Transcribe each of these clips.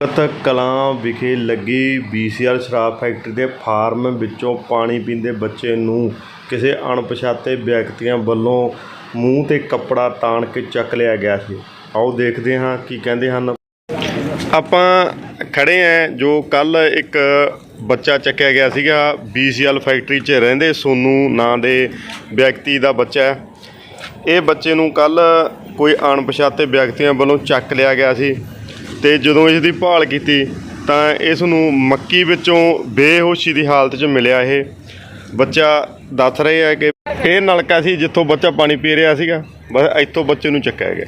ਕਤ ਕਲਾਂ ਵਿਖੇ ਲੱਗੀ ਬੀਸੀਆਰ ਸ਼ਰਾਬ ਫੈਕਟਰੀ ਦੇ ਫਾਰਮ ਵਿੱਚੋਂ ਪਾਣੀ ਪੀਂਦੇ ਬੱਚੇ ਨੂੰ ਕਿਸੇ ਅਣਪਛਾਤੇ ਵਿਅਕਤੀਆਂ ਵੱਲੋਂ ਮੂੰਹ ਤੇ ਕੱਪੜਾ ਤਾਣ ਕੇ ਚੱਕ ਲਿਆ ਗਿਆ ਸੀ। ਆਓ ਦੇਖਦੇ ਹਾਂ ਕੀ ਕਹਿੰਦੇ ਹਨ। ਆਪਾਂ ਖੜੇ ਆਂ ਜੋ ਕੱਲ ਇੱਕ ਬੱਚਾ ਚੱਕਿਆ ਗਿਆ ਸੀਗਾ। ਬੀਸੀਐਲ ਫੈਕਟਰੀ 'ਚ ਰਹਿੰਦੇ ਸੋਨੂ ਨਾਂ ਦੇ ਵਿਅਕਤੀ ਦਾ ਬੱਚਾ ਹੈ। ਇਹ ਬੱਚੇ ਨੂੰ ਕੱਲ ਕੋਈ ਅਣਪਛਾਤੇ ਵਿਅਕਤੀਆਂ ਵੱਲੋਂ ਚੱਕ ਲਿਆ ਗਿਆ ਸੀ। ਤੇ ਜਦੋਂ ਇਸ ਦੀ ਭਾਲ ਕੀਤੀ ਤਾਂ ਇਸ ਨੂੰ ਮੱਕੀ ਵਿੱਚੋਂ ਬੇਹੋਸ਼ੀ ਦੀ ਹਾਲਤ 'ਚ ਮਿਲਿਆ ਇਹ। ਬੱਚਾ ਦੱਸ ਰਹੇ ਆ ਕਿ ਇਹ ਨਲਕਾ ਸੀ ਜਿੱਥੋਂ ਬੱਚਾ ਪਾਣੀ ਪੀ ਰਿਹਾ ਸੀਗਾ। ਬਸ ਇੱਥੋਂ ਬੱਚੇ ਨੂੰ ਚੱਕਿਆ ਗਿਆ।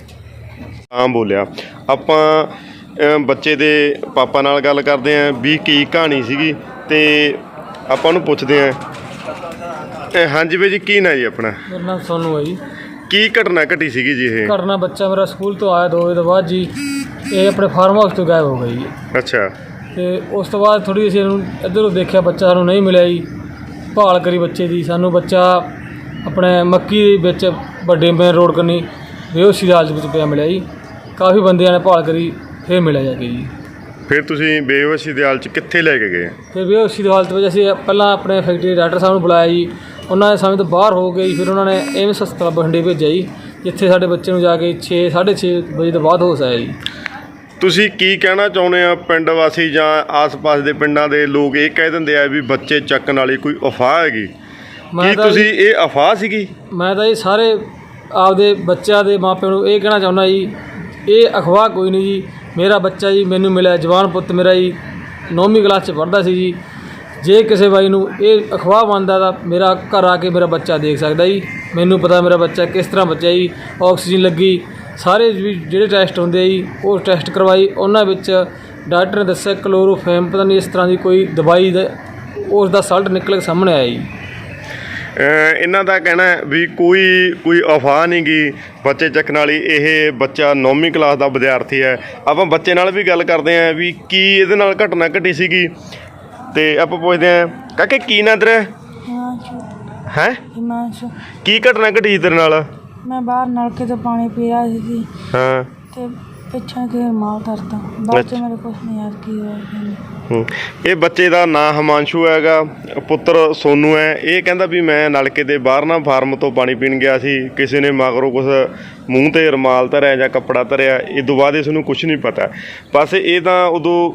ਤਾਂ ਬੋਲਿਆ ਆਪਾਂ ਬੱਚੇ ਦੇ ਪਾਪਾ ਨਾਲ ਗੱਲ ਕਰਦੇ ਆਂ ਵੀ ਕੀ ਕਹਾਣੀ ਸੀਗੀ ਤੇ ਆਪਾਂ ਉਹਨੂੰ ਪੁੱਛਦੇ ਆਂ। ਹਾਂਜੀ ਬਾਈ ਜੀ ਕੀ ਨਾਂ ਜੀ ਆਪਣਾ? ਮੇਰਾ ਨਾਮ ਸੋਨੂ ਹੈ ਜੀ। ਕੀ ਘਟਨਾ ਘਟੀ ਸੀਗੀ ਜੀ ਇਹ? ਘਟਨਾ ਬੱਚਾ ਮੇਰਾ ਸਕੂਲ ਤੋਂ ਆਇਆ ਦੋ ਵਜੇ ਤੋਂ ਬਾਅਦ ਜੀ। ਇਹ ਆਪਣੇ ਫਾਰਮ ਹਾਊਸ ਤੋਂ ਗਾਇਬ ਹੋ ਗਈ ਜੀ। ਅੱਛਾ। ਤੇ ਉਸ ਤੋਂ ਬਾਅਦ ਥੋੜੀ ਅਸੀਂ ਇਹਨੂੰ ਇੱਧਰੋਂ ਦੇਖਿਆ ਬੱਚਾ ਸਾਨੂੰ ਨਹੀਂ ਮਿਲਿਆ ਜੀ। ਭਾਲ ਕਰੀ ਬੱਚੇ ਦੀ। ਸਾਨੂੰ ਬੱਚਾ ਆਪਣੇ ਮੱਕੀ ਦੇ ਵਿੱਚ ਵੱਡੇ ਮੇਨ ਰੋਡ ਕੰਨੀ ਬੇਹੋਸ਼ੀ ਦੀ ਹਾਲਤ ਵਿੱਚ ਪਿਆ ਮਿਲਿਆ ਜੀ। ਕਾਫੀ ਬੰਦਿਆਂ ਨੇ ਭਾਲ ਕਰੀ ਫਿਰ ਮਿਲਿਆ ਜਾ ਕੇ ਜੀ। ਫਿਰ ਤੁਸੀਂ ਬੇਹੋਸ਼ੀ ਦੇ ਹਾਲ ਚ ਕਿੱਥੇ ਲੈ ਕੇ ਗਏ? ਫਿਰ ਬੇਹੋਸ਼ੀ ਦੀ ਹਾਲਤ ਵਿੱਚ ਅਸੀਂ ਪਹਿਲਾਂ ਆਪਣੇ ਫੈਕਟਰੀ ਦੇ ਡਾਕਟਰ ਸਾਹਿਬ ਨੂੰ ਬੁਲਾਇਆ ਜੀ। ਉਹਨਾਂ ਦੇ ਸਮੇਂ ਤੋਂ ਬਾਹਰ ਹੋ ਗਏ ਜੀ ਫਿਰ ਉਹਨਾਂ ਨੇ ਏਮਸ ਹਸਪਤਾਲ ਬਠਿੰਡੇ ਭੇਜਿਆ ਜੀ ਜਿੱਥੇ ਸਾਡੇ ਬੱਚੇ ਨੂੰ ਜਾ ਕੇ 6 6:30 ਵਜੇ ਤੋਂ ਬਾਅਦ ਹੋਸ਼ ਆਇਆ ਜੀ। ਤੁਸੀਂ ਕੀ ਕਹਿਣਾ ਚਾਹੁੰਦੇ ਆ ਪਿੰਡ ਵਾਸੀ ਜਾਂ ਆਸ-ਪਾਸ ਦੇ ਪਿੰਡਾਂ ਦੇ ਲੋਕ ਇਹ ਕਹਿ ਦਿੰਦੇ ਆ ਵੀ ਬੱਚੇ ਚੱਕਣ ਵਾਲੀ ਕੋਈ ਅਫਵਾਹ ਹੈਗੀ? ਕੀ ਤੁਸੀਂ ਇਹ ਅਫਵਾਹ ਸੀਗੀ? ਮੈਂ ਤਾਂ ਇਹ ਸਾਰੇ ਆਪਦੇ ਬੱਚਿਆਂ ਦੇ ਮਾਪਿਆਂ ਨੂੰ ਇਹ ਕਹਿਣਾ ਚਾਹੁੰਦਾ ਜੀ ਇਹ ਅਖਵਾਹ ਕੋਈ ਨਹੀਂ ਜੀ। ਮੇਰਾ ਬੱਚਾ ਜੀ ਮੈਨੂੰ ਮਿਲਿਆ ਜਵਾਨ ਪੁੱਤ ਮੇਰਾ ਜੀ ਨੌਵੀਂ ਕਲਾਸ 'ਚ ਪੜ੍ਹਦਾ ਸੀ ਜੀ। ਜੇ ਕਿਸੇ ਬਾਈ ਨੂੰ ਇਹ ਅਖਵਾਹ ਮੰਨਦਾ ਤਾਂ ਮੇਰਾ ਘਰ ਆ ਕੇ ਮੇਰਾ ਬੱਚਾ ਦੇਖ ਸਕਦਾ ਜੀ। ਮੈਨੂੰ ਪਤਾ ਮੇਰਾ ਬੱਚਾ ਕਿਸ ਤਰ੍ਹਾਂ ਬੱਚਾ ਜੀ ਆਕਸੀਜਨ ਲੱਗੀ ਸਾਰੇ ਵੀ ਜਿਹੜੇ ਟੈਸਟ ਹੁੰਦੇ ਆ ਜੀ ਉਹ ਟੈਸਟ ਕਰਵਾਈ ਉਹਨਾਂ ਵਿੱਚ ਡਾਕਟਰ ਨੇ ਦੱਸਿਆ ਕਲੋਰੋਫੈਮ ਪਤਾ ਨਹੀਂ ਇਸ ਤਰ੍ਹਾਂ ਦੀ ਕੋਈ ਦਵਾਈ ਦਾ ਉਸ ਦਾ ਸਲਟ ਨਿਕਲ ਕੇ ਸਾਹਮਣੇ ਆਇਆ ਜੀ। ਇਹਨਾਂ ਦਾ ਕਹਿਣਾ ਹੈ ਵੀ ਕੋਈ ਕੋਈ ਅਫਵਾਹ ਨਹੀਂ ਗੀ ਬੱਚੇ ਚੱਕਣ ਵਾਲੀ ਇਹ ਬੱਚਾ 9ਵੀਂ ਕਲਾਸ ਦਾ ਵਿਦਿਆਰਥੀ ਹੈ। ਆਪਾਂ ਬੱਚੇ ਨਾਲ ਵੀ ਗੱਲ ਕਰਦੇ ਆਂ ਵੀ ਕੀ ਇਹਦੇ ਨਾਲ ਘਟਨਾ ਘਟੀ ਸੀਗੀ। ਤੇ ਆਪਾਂ ਪੁੱਛਦੇ ਆਂ ਕਾਕੇ ਕੀ ਨਾਂ ਤੇਰਾ? ਹੈ? ਹਿਮਾਂਸ਼ੂ। ਕੀ ਘਟਨਾ ਘਟੀ ਤੇਰੇ ਨਾਲ? ਮੈਂ ਬਾਹਰ ਨਲਕੇ ਤੋਂ ਪਾਣੀ ਪੀ ਰਿਹਾ ਸੀ। ਜੀ ਹਾਂ। ਤੇ ਪਿੱਛੋਂ ਕਿ ਮਾਲ ਕਰਦਾ ਬਾਅਦ ਚ ਮੇਰੇ ਕੁਛ ਨਹੀਂ ਯਾਦ ਕੀ ਹੋਇਆ। ਹੂੰ। ਇਹ ਬੱਚੇ ਦਾ ਨਾਂ ਹਿਮਾਂਸ਼ੂ ਹੈਗਾ ਪੁੱਤਰ ਸੋਨੂ ਹੈ। ਇਹ ਕਹਿੰਦਾ ਵੀ ਮੈਂ ਨਲਕੇ ਦੇ ਬਾਹਰ ਨਾ ਫਾਰਮ ਤੋਂ ਪਾਣੀ ਪੀਣ ਗਿਆ ਸੀ। ਕਿਸੇ ਨੇ ਮਗਰੋਂ ਕੁਛ ਮੂੰਹ ਤੇ ਰੁਮਾਲ ਧਰਿਆ ਜਾਂ ਕੱਪੜਾ ਧਰਿਆ। ਇਹ ਤੋਂ ਬਾਅਦ ਇਸ ਨੂੰ ਕੁਝ ਨਹੀਂ ਪਤਾ। ਬਸ ਇਹ ਤਾਂ ਉਦੋਂ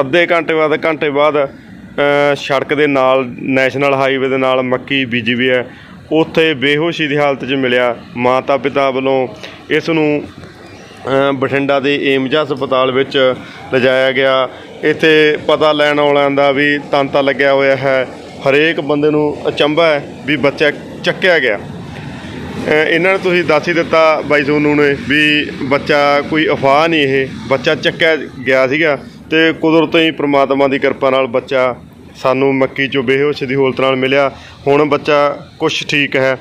ਅੱਧੇ ਘੰਟੇ ਬਾਅਦ ਘੰਟੇ ਬਾਅਦ ਅ, ਸੜਕ ਦੇ ਨਾਲ ਨੈਸ਼ਨਲ ਹਾਈਵੇ ਦੇ ਨਾਲ ਮੱਕੀ ਬੀਜੀ ਵੀ ਹੈ। ਉੱਥੇ ਬੇਹੋਸ਼ੀ ਦੀ ਹਾਲਤ 'ਚ ਮਿਲਿਆ। ਮਾਤਾ ਪਿਤਾ ਵੱਲੋਂ ਇਸ ਨੂੰ ਬਠਿੰਡਾ ਦੇ ਏਮਜ ਹਸਪਤਾਲ ਵਿੱਚ ਲਿਜਾਇਆ ਗਿਆ। ਇੱਥੇ ਪਤਾ ਲੈਣ ਵਾਲਿਆਂ ਦਾ ਵੀ ਤਾਂਤਾ ਲੱਗਿਆ ਹੋਇਆ ਹੈ। ਹਰੇਕ ਬੰਦੇ ਨੂੰ ਅਚੰਭਾ ਹੈ ਵੀ ਬੱਚਾ ਚੱਕਿਆ ਗਿਆ। ਇਹਨਾਂ ਨੇ ਤੁਸੀਂ ਦੱਸ ਹੀ ਦਿੱਤਾ ਬਾਈ ਸੋਨੂ ਨੇ ਵੀ ਬੱਚਾ ਕੋਈ ਅਫਵਾਹ ਨਹੀਂ ਇਹ। ਬੱਚਾ ਚੱਕਿਆ ਗਿਆ ਸੀਗਾ ਤੇ ਕੁਦਰਤ ਹੀ ਪ੍ਰਮਾਤਮਾ ਦੀ ਕਿਰਪਾ ਨਾਲ ਬੱਚਾ ਸਾਨੂੰ ਮੱਕੀ ਚੋਂ ਬੇਹੋਸ਼ ਦੀ ਹਾਲਤ ਨਾਲ ਮਿਲਿਆ। ਹੁਣ ਬੱਚਾ ਕੁਛ ਠੀਕ ਹੈ।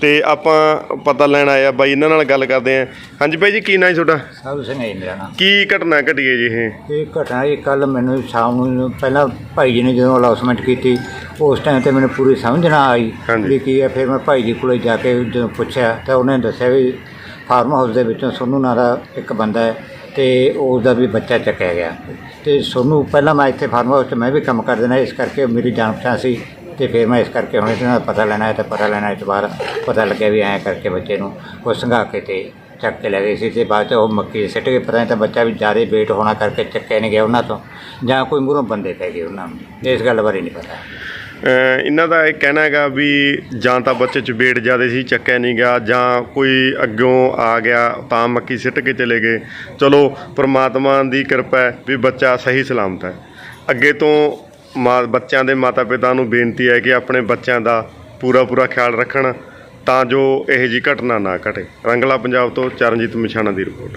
ਤੇ ਆਪਾਂ ਪਤਾ ਲੈਣ ਆਏ ਆ ਬਾਈ ਇਹਨਾਂ ਨਾਲ ਗੱਲ ਕਰਦੇ ਆ। ਹਾਂਜੀ ਬਾਈ ਜੀ ਕੀ ਨਾਂ ਜੀ ਤੁਹਾਡਾ? ਸਾਧੂ ਸਿੰਘ ਹੈ ਮੇਰਾ ਨਾਮ। ਕੀ ਘਟਨਾ ਘਟੀ ਹੈ ਜੀ ਇਹ? ਇਹ ਘਟਨਾ ਇਹ ਕੱਲ ਮੈਨੂੰ ਸ਼ਾਮ ਨੂੰ ਪਹਿਲਾਂ ਭਾਈ ਜੀ ਨੇ ਜਦੋਂ ਅਨਾਉਂਸਮੈਂਟ ਕੀਤੀ ਉਸ ਟਾਈਮ ਤੇ ਮੈਨੂੰ ਪੂਰੀ ਸਮਝ ਨਾ ਆਈ ਹਾਂਜੀ। ਵੀ ਕੀ ਹੈ। ਫਿਰ ਮੈਂ ਭਾਈ ਜੀ ਕੋਲੇ ਜਾ ਕੇ ਜਦੋਂ ਪੁੱਛਿਆ ਤਾਂ ਉਹਨੇ ਦੱਸਿਆ ਵੀ ਫਾਰਮ ਹਾਊਸ ਦੇ ਵਿੱਚੋਂ ਸੋਨੂ ਨਾਂ ਦਾ ਇੱਕ ਬੰਦਾ ਹੈ। ਤੇ ਉਸ ਦਾ ਵੀ ਬੱਚਾ ਚੱਕਿਆ ਗਿਆ। ਤੇ ਸੋਨੂ ਪਹਿਲਾਂ ਮੈਂ ਇੱਥੇ ਫਾਰਮ ਹਾਊਸ 'ਚ ਮੈਂ ਵੀ ਕੰਮ ਕਰ ਦੇਣਾ ਇਸ ਕਰਕੇ ਮੇਰੀ ਜਾਣ ਪਛਾਣ ਸੀ ਤੇ ਫਿਰ ਮੈਂ ਇਸ ਕਰਕੇ ਹੁਣ ਇਹਨਾਂ ਦਾ ਪਤਾ ਲੈਣਾ ਹੈ ਤੇ ਪਤਾ ਲੈਣਾ ਇਸ ਬਾਅਦ ਪਤਾ ਲੱਗਿਆ ਵੀ ਐਂ ਕਰਕੇ ਬੱਚੇ ਨੂੰ ਉਹ ਸੰਘਾ ਕੇ ਤੇ ਚੱਕ ਕੇ ਲੈ ਗਏ ਸੀ ਤੇ ਬਾਅਦ ਚ ਉਹ ਮੱਕੀ ਸਿੱਟ ਕੇ ਪਤਾ ਨਹੀਂ ਤਾਂ ਬੱਚਾ ਵੀ ਜ਼ਿਆਦਾ ਵੇਟ ਹੋਣਾ ਕਰਕੇ ਚੱਕਿਆ ਨਹੀਂ ਗਿਆ ਉਹਨਾਂ ਤੋਂ ਜਾਂ ਕੋਈ ਮੂਹਰੋਂ ਬੰਦੇ ਪੈ ਗਏ ਉਹਨਾਂ ਨੂੰ। ਇਸ ਗੱਲ ਬਾਰੇ ਨਹੀਂ ਪਤਾ। ਇਹਨਾਂ ਦਾ ਇਹ ਕਹਿਣਾ ਹੈਗਾ ਵੀ ਜਾਂ ਤਾਂ ਬੱਚੇ 'ਚ ਵੇਟ ਜ਼ਿਆਦਾ ਸੀ, ਚੱਕਿਆ ਨਹੀਂ ਗਿਆ, ਜਾਂ ਕੋਈ ਅੱਗੋਂ ਆ ਗਿਆ ਤਾਂ ਮੱਕੀ ਸਿੱਟ ਕੇ ਚਲੇ ਗਏ। ਚਲੋ, ਪ੍ਰਮਾਤਮਾ ਦੀ ਕਿਰਪਾ ਹੈ ਵੀ ਬੱਚਾ ਸਹੀ ਸਲਾਮਤ ਹੈ। ਅੱਗੇ ਤੋਂ ਮਾ, ਬੱਚਿਆਂ ਦੇ ਮਾਤਾ ਪਿਤਾ ਨੂੰ ਬੇਨਤੀ ਹੈ ਕਿ ਆਪਣੇ ਬੱਚਿਆਂ ਦਾ ਪੂਰਾ ਪੂਰਾ ਖਿਆਲ ਰੱਖਣ ਤਾਂ ਜੋ ਇਹੋ ਜਿਹੀ ਘਟਨਾ ਨਾ ਘਟੇ। ਰੰਗਲਾ ਪੰਜਾਬ ਤੋਂ ਚਰਨਜੀਤ ਮਿਸ਼ਾਣਾ ਦੀ ਰਿਪੋਰਟ।